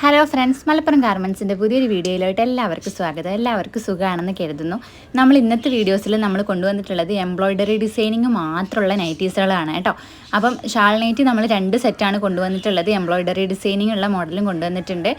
Hello friends Malappuram ഗാർമെൻസിന്റെ പുതിയൊരു വീഡിയോയിലോട്ട് എല്ലാവർക്കും സ്വാഗതം. എല്ലാവർക്കും സുഖമാണെന്ന് കരുതുന്നു. നമ്മൾ ഇന്നത്തെ വീഡിയോസിൽ നമ്മൾ കൊണ്ടുവന്നിട്ടുള്ളത് എംബ്രോയ്ഡറി ഡിസൈനിങ് മാത്രമുള്ള നൈറ്റീസുകളാണ് കേട്ടോ. അപ്പം ഷാൾ നൈറ്റി നമ്മൾ രണ്ട് സെറ്റാണ് കൊണ്ടുവന്നിട്ടുള്ളത്. എംബ്രോയ്ഡറി ഡിസൈനിങ് ഉള്ള മോഡലും കൊണ്ടുവന്നിട്ടുണ്ട്.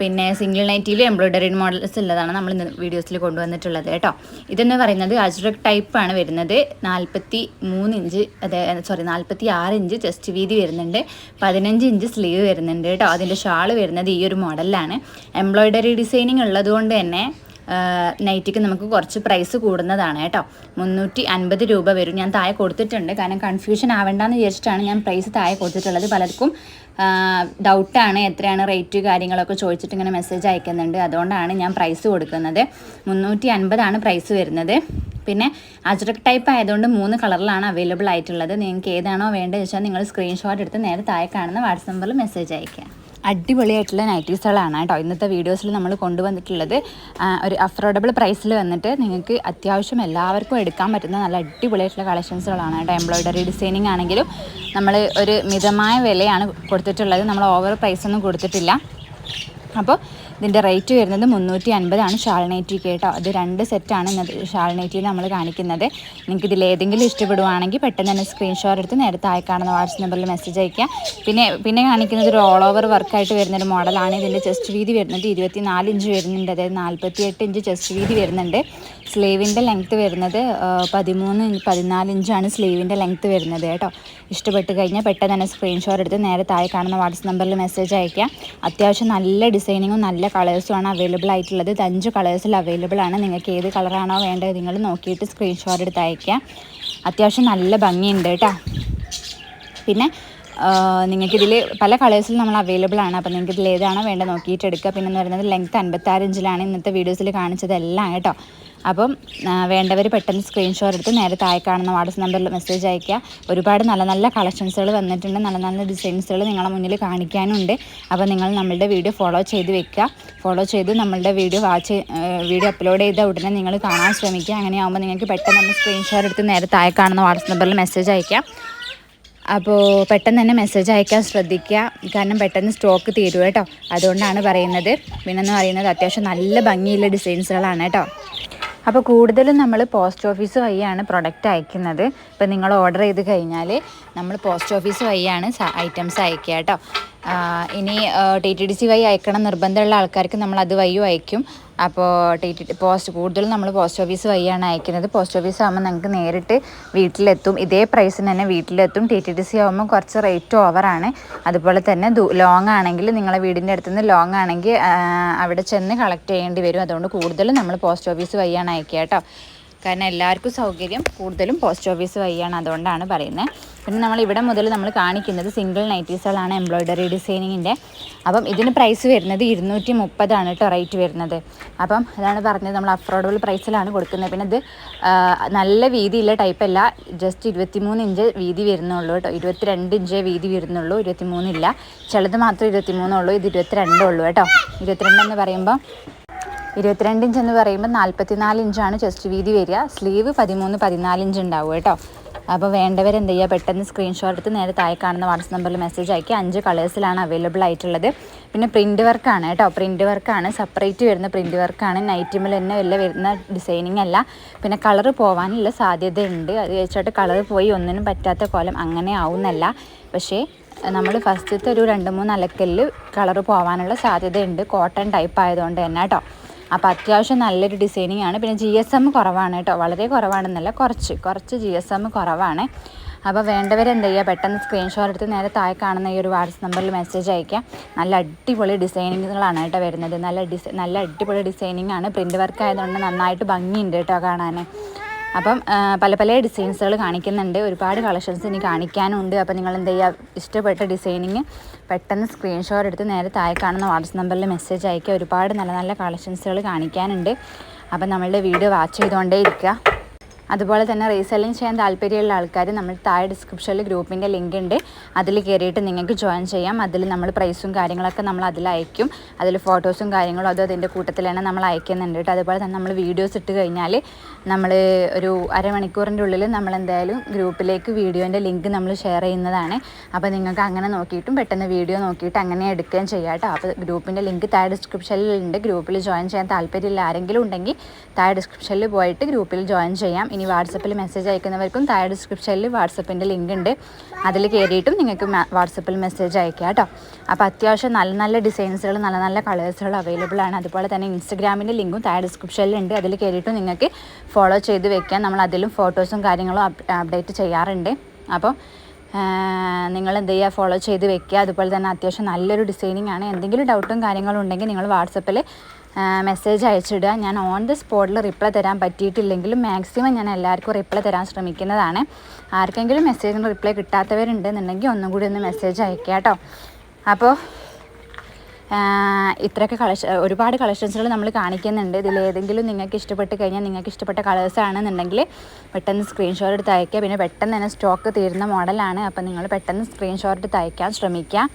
പിന്നെ സിംഗിൾ നൈറ്റിയിലും എംബ്രോയ്ഡറി മോഡൽസ് ഉള്ളതാണ് നമ്മൾ ഇന്ന് വീഡിയോസിൽ കൊണ്ടുവന്നിട്ടുള്ളത് കേട്ടോ. ഇതെന്ന് പറയുന്നത് അജ്രക് ടൈപ്പാണ് വരുന്നത്. നാൽപ്പത്തി മൂന്ന് ഇഞ്ച് അതെ സോറി നാൽപ്പത്തി ആറ് ഇഞ്ച് ചെസ്റ്റ് വീതി വരുന്നുണ്ട്. പതിനഞ്ച് ഇഞ്ച് സ്ലീവ് വരുന്നുണ്ട് കേട്ടോ. അതിന്റെ ഷാൾ വരുന്നത് ഈ ഒരു മോഡലിലാണ്. എംബ്രോയ്ഡറി ഡിസൈനിങ് ഉള്ളതുകൊണ്ട് തന്നെ നൈറ്റിക്ക് നമുക്ക് കുറച്ച് പ്രൈസ് കൂടുന്നതാണ് കേട്ടോ. മുന്നൂറ്റി അൻപത് രൂപ വരും. ഞാൻ താഴെ കൊടുത്തിട്ടുണ്ട്. കാരണം കൺഫ്യൂഷൻ ആവേണ്ടെന്ന് വിചാരിച്ചിട്ടാണ് ഞാൻ പ്രൈസ് താഴെ കൊടുത്തിട്ടുള്ളത്. പലർക്കും ഡൗട്ടാണ് എത്രയാണ് റേറ്റ് കാര്യങ്ങളൊക്കെ ചോദിച്ചിട്ട് ഇങ്ങനെ മെസ്സേജ് അയക്കുന്നുണ്ട്. അതുകൊണ്ടാണ് ഞാൻ പ്രൈസ് കൊടുക്കുന്നത്. മുന്നൂറ്റി അൻപതാണ് പ്രൈസ് വരുന്നത്. പിന്നെ അജ്രക് ടൈപ്പ് ആയതുകൊണ്ട് മൂന്ന് കളറിലാണ് അവൈലബിൾ ആയിട്ടുള്ളത്. നിങ്ങൾക്ക് ഏതാണോ വേണ്ടത് വെച്ചാൽ നിങ്ങൾ സ്ക്രീൻഷോട്ട് എടുത്ത് നേരെ താഴെ കാണുന്ന വാട്സപ്പ് നമ്പറിൽ മെസ്സേജ് അയക്കുക അടിപൊളിയായിട്ടുള്ള നൈറ്റീസുകളാണ് കേട്ടോ. ഇന്നത്തെ വീഡിയോസിൽ നമ്മൾ കൊണ്ടുവന്നിട്ടുള്ളത് ഒരു അഫോർഡബിൾ പ്രൈസിൽ വന്നിട്ട് നിങ്ങൾക്ക് അത്യാവശ്യം എല്ലാവർക്കും എടുക്കാൻ പറ്റുന്ന നല്ല അടിപൊളിയായിട്ടുള്ള കളക്ഷൻസുകളാണ് കേട്ടോ. എംബ്രോയിഡറി ഡിസൈനിങ് ആണെങ്കിലും നമ്മൾ ഒരു മിതമായ വിലയാണ് കൊടുത്തിട്ടുള്ളത്. നമ്മൾ ഓവർ പ്രൈസൊന്നും കൊടുത്തിട്ടില്ല. അപ്പോൾ ഇതിന്റെ റേറ്റ് വരുന്നത് മുന്നൂറ്റി അൻപതാണ് ഷാൾനൈറ്റിക്ക് കേട്ടോ. അത് രണ്ട് സെറ്റാണ് ഷാൾനൈറ്റിയിൽ ഷാൾ നമ്മൾ കാണിക്കുന്നത്. നിങ്ങൾക്ക് ഇതിൽ ഏതെങ്കിലും ഇഷ്ടപ്പെടുവാണെങ്കിൽ പെട്ടെന്ന് തന്നെ സ്ക്രീൻഷോട്ട് എടുത്ത് നേരത്തെ ആയി കാണുന്ന വാട്സപ്പ് നമ്പറിൽ മെസ്സേജ് അയക്കുക പിന്നെ പിന്നെ കാണിക്കുന്നത് ഒരു ഓൾ ഓവർ വർക്കായിട്ട് വരുന്നൊരു മോഡലാണ് ഇതിന്റെ ചെസ്റ്റ് വീതി വരുന്നത് ഇരുപത്തി നാല് ഇഞ്ച് വരുന്നുണ്ട്. അതായത് നാൽപ്പത്തി എട്ട് ഇഞ്ച് ചെസ്റ്റ് വീതി വരുന്നുണ്ട്. സ്ലീവിന്റെ ലെങ്ത്ത് വരുന്നത് പതിമൂന്ന് പതിനാല് ഇഞ്ചാണ് സ്ലീവിന്റെ ലെങ്ത്ത് വരുന്നത് കേട്ടോ. ഇഷ്ടപ്പെട്ട് കഴിഞ്ഞാൽ പെട്ടെന്ന് തന്നെ സ്ക്രീൻഷോട്ട് എടുത്ത് നേരെ താഴെ കാണുന്ന വാട്സപ്പ് നമ്പറിൽ മെസ്സേജ് അയക്കുക അത്യാവശ്യം നല്ല ഡിസൈനിങ്ങും നല്ല കളേഴ്സുമാണ് അവൈലബിൾ ആയിട്ടുള്ളത്. ഇത് അഞ്ച് കളേഴ്സിൽ അവൈലബിൾ ആണ്. നിങ്ങൾക്ക് ഏത് കളറാണോ വേണ്ടത് നിങ്ങൾ നോക്കിയിട്ട് സ്ക്രീൻഷോട്ട് എടുത്ത് അയക്കുക അത്യാവശ്യം നല്ല ഭംഗിയുണ്ട് കേട്ടോ. പിന്നെ നിങ്ങൾക്കിതിൽ പല കളേഴ്സിൽ നമ്മൾ അവൈലബിൾ ആണ്. അപ്പോൾ നിങ്ങൾക്ക് ഇതിൽ ഏതാണോ വേണ്ടത് നോക്കിയിട്ട് എടുക്കുക. പിന്നെ എന്ന് പറയുന്നത് ലെങ്ത്ത് അൻപത്താറ് ഇഞ്ചിലാണ് ഇന്നത്തെ വീഡിയോസിൽ കാണിച്ചതെല്ലാം കേട്ടോ. അപ്പം വേണ്ടവർ പെട്ടെന്ന് സ്ക്രീൻഷോട്ട് എടുത്ത് നേരെ താഴെ കാണുന്ന വാട്സപ്പ് നമ്പറിൽ മെസ്സേജ് അയയ്ക്കുക. ഒരുപാട് നല്ല നല്ല കളക്ഷൻസുകൾ വന്നിട്ടുണ്ട്. നല്ല നല്ല ഡിസൈൻസുകൾ നിങ്ങളുടെ മുന്നിൽ കാണിക്കാനുണ്ട്. അപ്പോൾ നിങ്ങൾ നമ്മളുടെ വീഡിയോ ഫോളോ ചെയ്ത് വെക്കുക. ഫോളോ ചെയ്ത് നമ്മളുടെ വീഡിയോ വാച്ച് വീഡിയോ അപ്ലോഡ് ചെയ്ത ഉടനെ നിങ്ങൾ കാണാൻ ശ്രമിക്കുക. അങ്ങനെയാകുമ്പോൾ നിങ്ങൾക്ക് പെട്ടെന്ന് തന്നെ സ്ക്രീൻഷോട്ട് എടുത്ത് നേരെ താഴെ കാണുന്ന വാട്സപ്പ് നമ്പറിൽ മെസ്സേജ് അയയ്ക്കാം അപ്പോൾ പെട്ടെന്ന് തന്നെ മെസ്സേജ് അയക്കാൻ ശ്രദ്ധിക്കുക. കാരണം പെട്ടെന്ന് സ്റ്റോക്ക് തീരും കേട്ടോ. അതുകൊണ്ടാണ് പറയുന്നത്. പിന്നെന്ന് പറയുന്നത് അത്യാവശ്യം നല്ല ഭംഗിയുള്ള ഡിസൈൻസുകളാണ് കേട്ടോ. അപ്പോൾ കൂടുതലും നമ്മൾ പോസ്റ്റ് ഓഫീസ് വഴിയാണ് പ്രൊഡക്റ്റ് അയക്കുന്നത്. ഇപ്പോൾ നിങ്ങൾ ഓർഡർ ചെയ്ത് കഴിഞ്ഞാൽ നമ്മൾ പോസ്റ്റ് ഓഫീസ് വഴിയാണ് ഐറ്റംസ് അയക്കുക കേട്ടോ. ഇനി ടി ടി ഡി സി വഴി അയക്കണം നിർബന്ധമുള്ള ആൾക്കാർക്ക് നമ്മൾ അത് വഴിയും അയക്കും. അപ്പോൾ ടി ടി പോസ്റ്റ് കൂടുതലും നമ്മൾ പോസ്റ്റ് ഓഫീസ് വഴിയാണ് അയക്കുന്നത്. പോസ്റ്റ് ഓഫീസ് ആകുമ്പോൾ നിങ്ങൾക്ക് നേരിട്ട് വീട്ടിലെത്തും. ഇതേ പ്രൈസിന് തന്നെ വീട്ടിലെത്തും. ടി ടി ഡി സി ആകുമ്പോൾ കുറച്ച് റേറ്റ് ഓവറാണ് അതുപോലെ തന്നെ ലോങ് ആണെങ്കിൽ നിങ്ങളെ വീടിന്റെ അടുത്ത് നിന്ന് ലോങ് ആണെങ്കിൽ അവിടെ ചെന്ന് കളക്ട് ചെയ്യേണ്ടി വരും. അതുകൊണ്ട് കൂടുതലും നമ്മൾ പോസ്റ്റ് ഓഫീസ് വഴിയാണ് അയക്കുക കേട്ടോ. കാരണം എല്ലാവർക്കും സൗകര്യം കൂടുതലും പോസ്റ്റ് ഓഫീസ് വഴിയാണ് അതുകൊണ്ടാണ് പറയുന്നത്. പിന്നെ നമ്മൾ ഇവിടെ മുതൽ നമ്മൾ കാണിക്കുന്നത് സിംഗിൾ നൈറ്റീസുകളാണ് എംബ്രോയ്ഡറി ഡിസൈനിങ്ങിന്റെ അപ്പം ഇതിന് പ്രൈസ് വരുന്നത് ഇരുന്നൂറ്റി മുപ്പതാണ് കേട്ടോ റേറ്റ് വരുന്നത്. അപ്പം അതാണ് പറഞ്ഞത് നമ്മൾ അഫോർഡബിൾ പ്രൈസിലാണ് കൊടുക്കുന്നത്. പിന്നെ ഇത് നല്ല വീതിയുള്ള ടൈപ്പ് അല്ല. ജസ്റ്റ് ഇരുപത്തിമൂന്ന് ഇഞ്ച് വീതി വരുന്നുള്ളൂ കേട്ടോ ഇരുപത്തിരണ്ട് ഇഞ്ച് വീതി വരുന്നുള്ളൂ. ഇരുപത്തിമൂന്നില്ല. ചിലത് മാത്രം ഇരുപത്തിമൂന്നുള്ളൂ ഇത് ഇരുപത്തിരണ്ടേ ഉള്ളൂ കേട്ടോ ഇരുപത്തിരണ്ടെന്ന് പറയുമ്പോൾ ഇരുപത്തിരണ്ട് ഇഞ്ച് എന്ന് പറയുമ്പോൾ നാൽപ്പത്തിനാല് ഇഞ്ചാണ് ചെസ്റ്റ് വീതി വരിക. സ്ലീവ് പതിമൂന്ന് പതിനാല് ഇഞ്ച് ഉണ്ടാവും കേട്ടോ. അപ്പോൾ വേണ്ടവർ എന്ത് ചെയ്യുക? പെട്ടെന്ന് സ്ക്രീൻഷോട്ട് എടുത്ത് നേരെ താഴെ കാണുന്ന വാട്സപ്പ് നമ്പറിൽ മെസ്സേജ് അയക്കുക. അഞ്ച് കളേഴ്സിലാണ് അവൈലബിൾ ആയിട്ടുള്ളത്. പിന്നെ പ്രിന്റ് വർക്കാണ് കേട്ടോ. പ്രിന്റ് വർക്കാണ് സെപ്പറേറ്റ് വരുന്ന പ്രിന്റ് വർക്കാണ് നൈറ്റിമിൽ തന്നെ വല്ല വരുന്ന ഡിസൈനിങ് അല്ല. പിന്നെ കളർ പോകാനുള്ള സാധ്യതയുണ്ട്. അത് വെച്ചിട്ട് കളർ പോയി ഒന്നിനും പറ്റാത്ത കോലം അങ്ങനെ ആവുന്നല്ല. പക്ഷേ നമ്മൾ ഫസ്റ്റത്തെ ഒരു രണ്ട് മൂന്ന് അലക്കലിൽ കളർ പോകാനുള്ള സാധ്യതയുണ്ട്. കോട്ടൺ ടൈപ്പ് ആയതുകൊണ്ട് തന്നെ കേട്ടോ. അപ്പോൾ അത്യാവശ്യം നല്ലൊരു ഡിസൈനിങ് ആണ്. പിന്നെ ജി എസ് എം കുറവാണ് കേട്ടോ. വളരെ കുറവാണെന്നല്ല കുറച്ച് കുറച്ച് ജി എസ് എം കുറവാണ്. അപ്പോൾ വേണ്ടവർ എന്ത് ചെയ്യുക പെട്ടെന്ന് സ്ക്രീൻഷോട്ട് എടുത്ത് നേരെ താഴെ കാണുന്ന ഈ ഒരു വാട്സപ്പ് നമ്പറിൽ മെസ്സേജ് അയക്കാം നല്ല അടിപൊളി ഡിസൈനിങ്ങുകളാണ് കേട്ടോ വരുന്നത്. നല്ല ഡിസൈ നല്ല അടിപൊളി ഡിസൈനിങ് ആണ്. പ്രിന്റ് വർക്ക് ആയതുകൊണ്ട് നന്നായിട്ട് ഭംഗിയുണ്ട് കേട്ടോ കാണാൻ അപ്പം പല പല ഡിസൈൻസുകൾ കാണിക്കുന്നുണ്ട്. ഒരുപാട് കളക്ഷൻസ് ഇനി കാണിക്കാനുണ്ട്. അപ്പം നിങ്ങൾ എന്ത് ചെയ്യുക ഇഷ്ടപ്പെട്ട ഡിസൈനിങ് പെട്ടെന്ന് സ്ക്രീൻഷോട്ട് എടുത്ത് നേരെ താഴെ കാണുന്ന വാട്സപ്പ് നമ്പറിൽ മെസ്സേജ് അയക്കുക ഒരുപാട് നല്ല നല്ല കളക്ഷൻസുകൾ കാണിക്കാനുണ്ട്. അപ്പം നമ്മളുടെ വീഡിയോ വാച്ച് ചെയ്തുകൊണ്ടേ ഇരിക്കുക. അതുപോലെ തന്നെ റീസെല്ലിംഗ് ചെയ്യാൻ താല്പര്യമുള്ള ആൾക്കാർ നമ്മൾ താഴെ ഡിസ്ക്രിപ്ഷനിൽ ഗ്രൂപ്പിന്റെ ലിങ്ക് ഉണ്ട്. അതിൽ കയറിയിട്ട് നിങ്ങൾക്ക് ജോയിൻ ചെയ്യാം. അതിൽ നമ്മൾ പ്രൈസും കാര്യങ്ങളൊക്കെ നമ്മൾ അതിൽ അയക്കും. അതിൽ ഫോട്ടോസും കാര്യങ്ങളും അതും അതിന്റെ കൂട്ടത്തിൽ തന്നെ നമ്മൾ അയക്കുന്നുണ്ട് കേട്ടോ. അതുപോലെ തന്നെ നമ്മൾ വീഡിയോസ് ഇട്ട് കഴിഞ്ഞാൽ നമ്മൾ ഒരു അരമണിക്കൂറിന്റെ ഉള്ളിൽ നമ്മൾ എന്തായാലും ഗ്രൂപ്പിലേക്ക് വീഡിയോന്റെ ലിങ്ക് നമ്മൾ ഷെയർ ചെയ്യുന്നതാണ്. അപ്പോൾ നിങ്ങൾക്ക് അങ്ങനെ നോക്കിയിട്ടും പെട്ടെന്ന് വീഡിയോ നോക്കിയിട്ട് അങ്ങനെ എടുക്കുകയും ചെയ്യാം കേട്ടോ. അപ്പോൾ ഗ്രൂപ്പിന്റെ ലിങ്ക് താഴെ ഡിസ്ക്രിപ്ഷനിലുണ്ട് ഗ്രൂപ്പിൽ ജോയിൻ ചെയ്യാൻ താല്പര്യമില്ല ആരെങ്കിലും ഉണ്ടെങ്കിൽ താഴെ ഡിസ്ക്രിപ്ഷനിൽ പോയിട്ട് ഗ്രൂപ്പിൽ ജോയിൻ ചെയ്യാം. ഇനി വാട്സപ്പിൽ മെസ്സേജ് അയക്കുന്നവർക്കും താഴെ ഡിസ്ക്രിപ്ഷനിൽ വാട്സപ്പിന്റെ ലിങ്ക് ഉണ്ട്. അതിൽ കയറിയിട്ടും നിങ്ങൾക്ക് വാട്സപ്പിൽ മെസ്സേജ് അയക്കാം കേട്ടോ. അപ്പോൾ അത്യാവശ്യം നല്ല നല്ല ഡിസൈൻസുകൾ നല്ല നല്ല കളേഴ്സുകൾ അവൈലബിൾ ആണ്. അതുപോലെ തന്നെ ഇൻസ്റ്റഗ്രാമിന്റെ ലിങ്കും താഴെ ഡിസ്ക്രിപ്ഷനിൽ ഉണ്ട്. അതിൽ കയറിയിട്ടും നിങ്ങൾക്ക് ഫോളോ ചെയ്ത് വെക്കാം. നമ്മൾ അതിലും ഫോട്ടോസും കാര്യങ്ങളും അപ്ഡേറ്റ് ചെയ്യാറുണ്ട്. അപ്പോൾ നിങ്ങൾ എന്ത് ചെയ്യുക ഫോളോ ചെയ്ത് വെക്കുക. അതുപോലെ തന്നെ അത്യാവശ്യം നല്ലൊരു ഡിസൈനിങ് ആണ്. എന്തെങ്കിലും ഡൗട്ടും കാര്യങ്ങളും ഉണ്ടെങ്കിൽ നിങ്ങൾ വാട്സപ്പിൽ മെസ്സേജ് അയച്ചിടുക. ഞാൻ ഓൺ ദി സ്പോട്ടിൽ റിപ്ലൈ തരാൻ പറ്റിയിട്ടില്ലെങ്കിലും മാക്സിമം ഞാൻ എല്ലാവർക്കും റിപ്ലൈ തരാൻ ശ്രമിക്കുന്നതാണ്. ആർക്കെങ്കിലും മെസ്സേജിന് റിപ്ലൈ കിട്ടാത്തവരുണ്ടെന്നുണ്ടെങ്കിൽ ഒന്നും കൂടി ഒന്ന് മെസ്സേജ് അയക്കുക കേട്ടോ അപ്പോൾ ഇത്രയൊക്കെ കളക്ഷൻ ഒരുപാട് കളക്ഷൻസുകൾ നമ്മൾ കാണിക്കുന്നുണ്ട്. ഇതിൽ ഏതെങ്കിലും നിങ്ങൾക്ക് ഇഷ്ടപ്പെട്ട് കഴിഞ്ഞാൽ നിങ്ങൾക്ക് ഇഷ്ടപ്പെട്ട കളേഴ്സ് ആണെന്നുണ്ടെങ്കിൽ പെട്ടെന്ന് സ്ക്രീൻഷോട്ട് എടുത്ത് അയക്കുക പിന്നെ പെട്ടെന്ന് തന്നെ സ്റ്റോക്ക് തീരുന്ന മോഡലാണ് അപ്പോൾ നിങ്ങൾ പെട്ടെന്ന് സ്ക്രീൻഷോട്ട് എടുത്ത് അയക്കാൻ ശ്രമിക്കുക.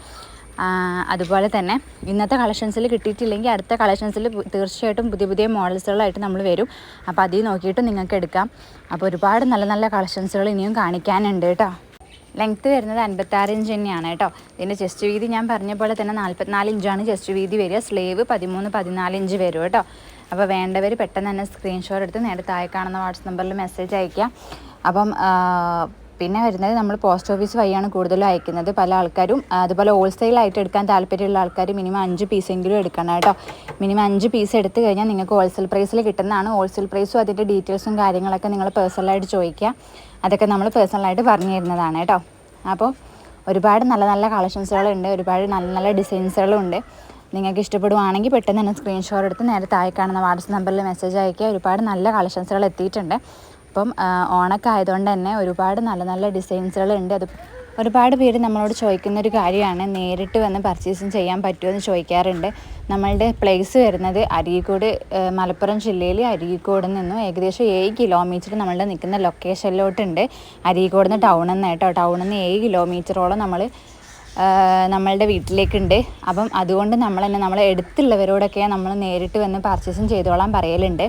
അതുപോലെ തന്നെ ഇന്നത്തെ കളക്ഷൻസിൽ കിട്ടിയിട്ടില്ലെങ്കിൽ അടുത്ത കളക്ഷൻസിൽ തീർച്ചയായിട്ടും പുതിയ പുതിയ മോഡൽസുകളായിട്ട് നമ്മൾ വരും. അപ്പോൾ അതിൽ നോക്കിയിട്ട് നിങ്ങൾക്ക് എടുക്കാം. അപ്പോൾ ഒരുപാട് നല്ല നല്ല കളക്ഷൻസുകൾ ഇനിയും കാണിക്കാനുണ്ട് കേട്ടോ. ലെങ്ത്ത് വരുന്നത് അൻപത്താറ് ഇഞ്ച് തന്നെയാണ് കേട്ടോ. ഇതിന്റെ ചെസ്റ്റ് വീതി ഞാൻ പറഞ്ഞ പോലെ തന്നെ നാൽപ്പത്തിനാല് ഇഞ്ചാണ് ചെസ്റ്റ് വീതി വരിക. സ്ലീവ് പതിമൂന്ന് പതിനാല് ഇഞ്ച് വരും കേട്ടോ. അപ്പോൾ വേണ്ടവർ പെട്ടെന്ന് തന്നെ സ്ക്രീൻഷോട്ട് എടുത്ത് നേരെ താഴെ കാണുന്ന വാട്സപ്പ് നമ്പറിൽ മെസ്സേജ് അയക്കുക അപ്പം പിന്നെ വരുന്നത് നമ്മൾ പോസ്റ്റ് ഓഫീസ് വഴിയാണ് കൂടുതലും അയക്കുന്നത് പല ആൾക്കാരും. അതുപോലെ ഹോൾസെയിലായിട്ട് എടുക്കാൻ താല്പര്യമുള്ള ആൾക്കാർ മിനിമം അഞ്ച് പീസെങ്കിലും എടുക്കണം കേട്ടോ. മിനിമം അഞ്ച് പീസ് എടുത്തു കഴിഞ്ഞാൽ നിങ്ങൾക്ക് ഹോൾസെയിൽ പ്രൈസിൽ കിട്ടുന്നതാണ്. ഹോൾസെയിൽ പ്രൈസും അതിന്റെ ഡീറ്റെയിൽസും കാര്യങ്ങളൊക്കെ നിങ്ങൾ പേഴ്സണലായിട്ട് ചോദിക്കുക. അതൊക്കെ നമ്മൾ പേഴ്സണലായിട്ട് പറഞ്ഞു തരുന്നതാണ് കേട്ടോ. അപ്പോൾ ഒരുപാട് നല്ല നല്ല കളക്ഷൻസുകളുണ്ട് ഒരുപാട് നല്ല നല്ല ഡിസൈൻസുകളും ഉണ്ട് നിങ്ങൾക്ക് ഇഷ്ടപ്പെടുവാണെങ്കിൽ പെട്ടെന്ന് തന്നെ സ്ക്രീൻഷോട്ട് എടുത്ത് നേരെ താഴെ കാണുന്ന വാട്സപ്പ് നമ്പറിൽ മെസ്സേജ് അയക്കുക ഒരുപാട് നല്ല കളക്ഷൻസുകൾ എത്തിയിട്ടുണ്ട്. അപ്പം ഓണൊക്കെ ആയതുകൊണ്ട് തന്നെ ഒരുപാട് നല്ല നല്ല ഡിസൈൻസുകളുണ്ട്. അത് ഒരുപാട് പേര് നമ്മളോട് ചോദിക്കുന്ന ഒരു കാര്യമാണ് നേരിട്ട് വന്ന് പർച്ചേസും ചെയ്യാൻ പറ്റുമോ എന്ന് ചോദിക്കാറുണ്ട്. നമ്മളുടെ പ്ലേസ് വരുന്നത് അരീക്കോട് മലപ്പുറം ജില്ലയിൽ അരീക്കോട് നിന്നും ഏകദേശം ഏഴ് കിലോമീറ്റർ നമ്മളുടെ നിൽക്കുന്ന ലൊക്കേഷനിലോട്ടുണ്ട് അരീക്കോട് നിന്ന് ടൗണിൽ നിന്ന് കേട്ടോ. ടൗണിൽ നിന്ന് ഏഴ് കിലോമീറ്ററോളം നമ്മൾ നമ്മളുടെ വീട്ടിലേക്കുണ്ട്. അപ്പം അതുകൊണ്ട് നമ്മൾ തന്നെ നമ്മളെ എടുത്തുള്ളവരോടൊക്കെ നമ്മൾ നേരിട്ട് വന്ന് പർച്ചേസും ചെയ്തോളാൻ പറയലുണ്ട്.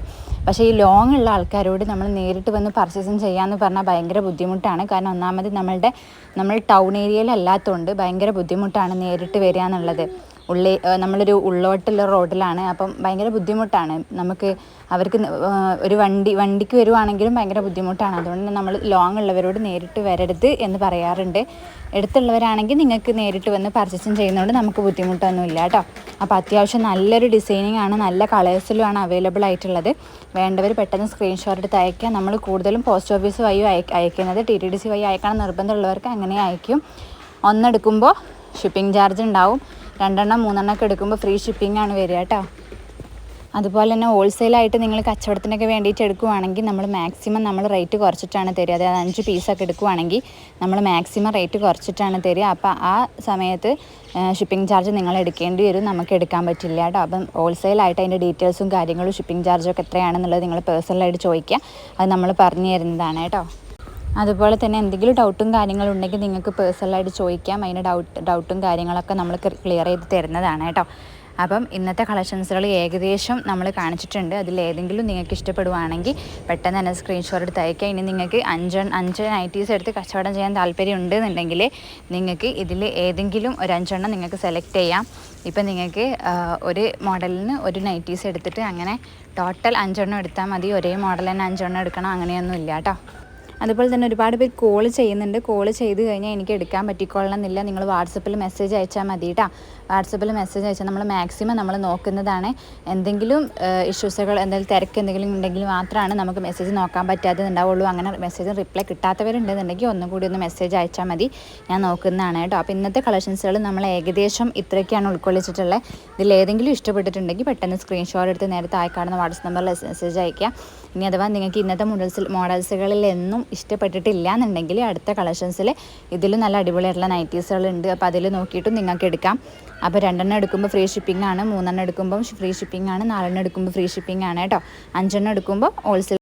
പക്ഷേ ഈ ലോങ് ഉള്ള ആൾക്കാരോട് നമ്മൾ നേരിട്ട് വന്ന് പർച്ചേസും ചെയ്യാമെന്ന് പറഞ്ഞാൽ ഭയങ്കര ബുദ്ധിമുട്ടാണ്. കാരണം ഒന്നാമത് നമ്മളുടെ നമ്മൾ ടൗൺ ഏരിയയിലല്ലാത്തതുകൊണ്ട് ഭയങ്കര ബുദ്ധിമുട്ടാണ് നേരിട്ട് വരിക എന്നുള്ളത്. ഉള്ളി നമ്മളൊരു ഉള്ളോട്ടുള്ള റോഡിലാണ്. അപ്പം ഭയങ്കര ബുദ്ധിമുട്ടാണ്. നമുക്ക് അവർക്ക് ഒരു വണ്ടി വണ്ടിക്ക് വരുവാണെങ്കിലും ഭയങ്കര ബുദ്ധിമുട്ടാണ്. അതുകൊണ്ട് നമ്മൾ ലോങ് ഉള്ളവരോട് നേരിട്ട് വരരുത് എന്ന് പറയാറുണ്ട്. എടുത്തുള്ളവരാണെങ്കിൽ നിങ്ങൾക്ക് നേരിട്ട് വന്ന് പർച്ചേസിങ് ചെയ്യുന്നതുകൊണ്ട് നമുക്ക് ബുദ്ധിമുട്ടൊന്നുമില്ല കേട്ടോ. അപ്പം അത്യാവശ്യം നല്ലൊരു ഡിസൈനിങ് ആണ് നല്ല കളേഴ്സിലുമാണ് അവൈലബിൾ ആയിട്ടുള്ളത്. വേണ്ടവർ പെട്ടെന്ന് സ്ക്രീൻഷോട്ട് എടുത്ത് അയക്കുക നമ്മൾ കൂടുതലും പോസ്റ്റ് ഓഫീസ് വഴി അയക്കുന്നത് ടി ടി ഡി സി വഴി അയക്കണം. നിർബന്ധമുള്ളവർക്ക് അങ്ങനെ അയക്കും ഒന്നെടുക്കുമ്പോൾ ഷിപ്പിംഗ് ചാർജ് ഉണ്ടാവും. രണ്ടെണ്ണം മൂന്നെണ്ണം ഒക്കെ എടുക്കുമ്പോൾ ഫ്രീ ഷിപ്പിംഗ് ആണ് വരിക കേട്ടോ. അതുപോലെ തന്നെ ഹോൾസെയിലായിട്ട് നിങ്ങൾ കച്ചവടത്തിനൊക്കെ വേണ്ടിയിട്ട് എടുക്കുവാണെങ്കിൽ നമ്മൾ മാക്സിമം നമ്മൾ റേറ്റ് കുറച്ചിട്ടാണ് തരിക. അതായത് അഞ്ച് പീസൊക്കെ എടുക്കുവാണെങ്കിൽ നമ്മൾ മാക്സിമം റേറ്റ് കുറച്ചിട്ടാണ് തരിക. അപ്പോൾ ആ സമയത്ത് ഷിപ്പിംഗ് ചാർജ് നിങ്ങൾ എടുക്കേണ്ടി വരും. നമുക്ക് എടുക്കാൻ പറ്റില്ല കേട്ടോ. അപ്പം ഹോൾസെയിലായിട്ട് അതിന്റെ ഡീറ്റെയിൽസും കാര്യങ്ങളും ഷിപ്പിംഗ് ചാർജൊക്കെ എത്രയാണെന്നുള്ളത് നിങ്ങൾ പേഴ്സണലായിട്ട് ചോദിക്കുക. അത് നമ്മൾ പറഞ്ഞു തരുന്നതാണ് കേട്ടോ. അതുപോലെ തന്നെ എന്തെങ്കിലും ഡൗട്ടും കാര്യങ്ങളും ഉണ്ടെങ്കിൽ നിങ്ങൾക്ക് പേഴ്സണലായിട്ട് ചോദിക്കാം. അതിന് ഡൗട്ട് ഡൗട്ടും കാര്യങ്ങളൊക്കെ നമ്മൾ ക്ലിയർ ചെയ്ത് തരുന്നതാണ് കേട്ടോ. അപ്പം ഇന്നത്തെ കളക്ഷൻസുകൾ ഏകദേശം നമ്മൾ കാണിച്ചിട്ടുണ്ട്. അതിൽ ഏതെങ്കിലും നിങ്ങൾക്ക് ഇഷ്ടപ്പെടുവാണെങ്കിൽ പെട്ടെന്ന് തന്നെ സ്ക്രീൻഷോട്ട് എടുത്ത് അയക്കാം ഇനി നിങ്ങൾക്ക് അഞ്ച് അഞ്ച് നൈറ്റീസ് എടുത്ത് കച്ചവടം ചെയ്യാൻ താല്പര്യം ഉണ്ടെന്നുണ്ടെങ്കിൽ നിങ്ങൾക്ക് ഇതിൽ ഏതെങ്കിലും ഒരു അഞ്ചെണ്ണം നിങ്ങൾക്ക് സെലക്ട് ചെയ്യാം. ഇപ്പം നിങ്ങൾക്ക് ഒരു മോഡലിന് ഒരു നൈറ്റീസ് എടുത്തിട്ട് അങ്ങനെ ടോട്ടൽ അഞ്ചെണ്ണം എടുത്താൽ മതി. ഒരേ മോഡൽ തന്നെ അഞ്ചെണ്ണം എടുക്കണം. അങ്ങനെയൊന്നും ഇല്ല കേട്ടോ. അതുപോലെ തന്നെ ഒരുപാട് പേര് കോൾ ചെയ്യുന്നുണ്ട്. കോൾ ചെയ്ത് കഴിഞ്ഞാൽ എനിക്ക് എടുക്കാൻ പറ്റിക്കൊള്ളണമെന്നില്ല നിങ്ങൾ വാട്സപ്പിൽ മെസ്സേജ് അയച്ചാൽ മതി കേട്ടോ വാട്സപ്പിൽ മെസ്സേജ് അയച്ചാൽ നമ്മൾ മാക്സിമം നമ്മൾ നോക്കുന്നതാണ്. എന്തെങ്കിലും ഇഷ്യൂസുകൾ എന്തെങ്കിലും തിരക്ക് എന്തെങ്കിലും ഉണ്ടെങ്കിൽ മാത്രമാണ് നമുക്ക് മെസ്സേജ് നോക്കാൻ പറ്റാത്തതുണ്ടാവുള്ളൂ. അങ്ങനെ മെസ്സേജ് റിപ്ലൈ കിട്ടാത്തവരുണ്ടെന്നുണ്ടെങ്കിൽ ഒന്നും കൂടി ഒന്ന് മെസ്സേജ് അയച്ചാൽ മതി. ഞാൻ നോക്കുന്നതാണ് കേട്ടോ അപ്പോൾ ഇന്നത്തെ കളക്ഷൻസുകൾ നമ്മൾ ഏകദേശം ഇത്രയൊക്കെയാണ് ഉൾക്കൊള്ളിച്ചിട്ടുള്ളത്. ഇതിൽ ഏതെങ്കിലും ഇഷ്ടപ്പെട്ടിട്ടുണ്ടെങ്കിൽ പെട്ടെന്ന് സ്ക്രീൻഷോട്ട് എടുത്ത് നേരത്തെ ആയിക്കാണുന്ന വാട്സപ്പ് നമ്പറിൽ മെസ്സേജ് അയക്കുക ഇനി അഥവാ നിങ്ങൾക്ക് ഇന്നത്തെ മോഡൽസിൽ മോഡൽസുകളിൽ എന്നും ഇഷ്ടപ്പെട്ടിട്ടില്ല എന്നുണ്ടെങ്കിൽ അടുത്ത കളക്ഷൻസിൽ ഇതിലും നല്ല അടിപൊളിയായിട്ടുള്ള നൈറ്റീസുകളുണ്ട് അപ്പോൾ അതിൽ നോക്കിയിട്ടും നിങ്ങൾക്ക് എടുക്കാം. അപ്പോൾ രണ്ടെണ്ണം എടുക്കുമ്പോൾ ഫ്രീ ഷിപ്പിംഗ് ആണ് മൂന്നെണ്ണം എടുക്കുമ്പോൾ ഫ്രീ ഷിപ്പിംഗ് ആണ് നാലെണ്ണം എടുക്കുമ്പോൾ ഫ്രീ ഷിപ്പിംഗ് ആണ് കേട്ടോ. അഞ്ചെണ്ണം എടുക്കുമ്പോൾ ഹോൾസെയിൽ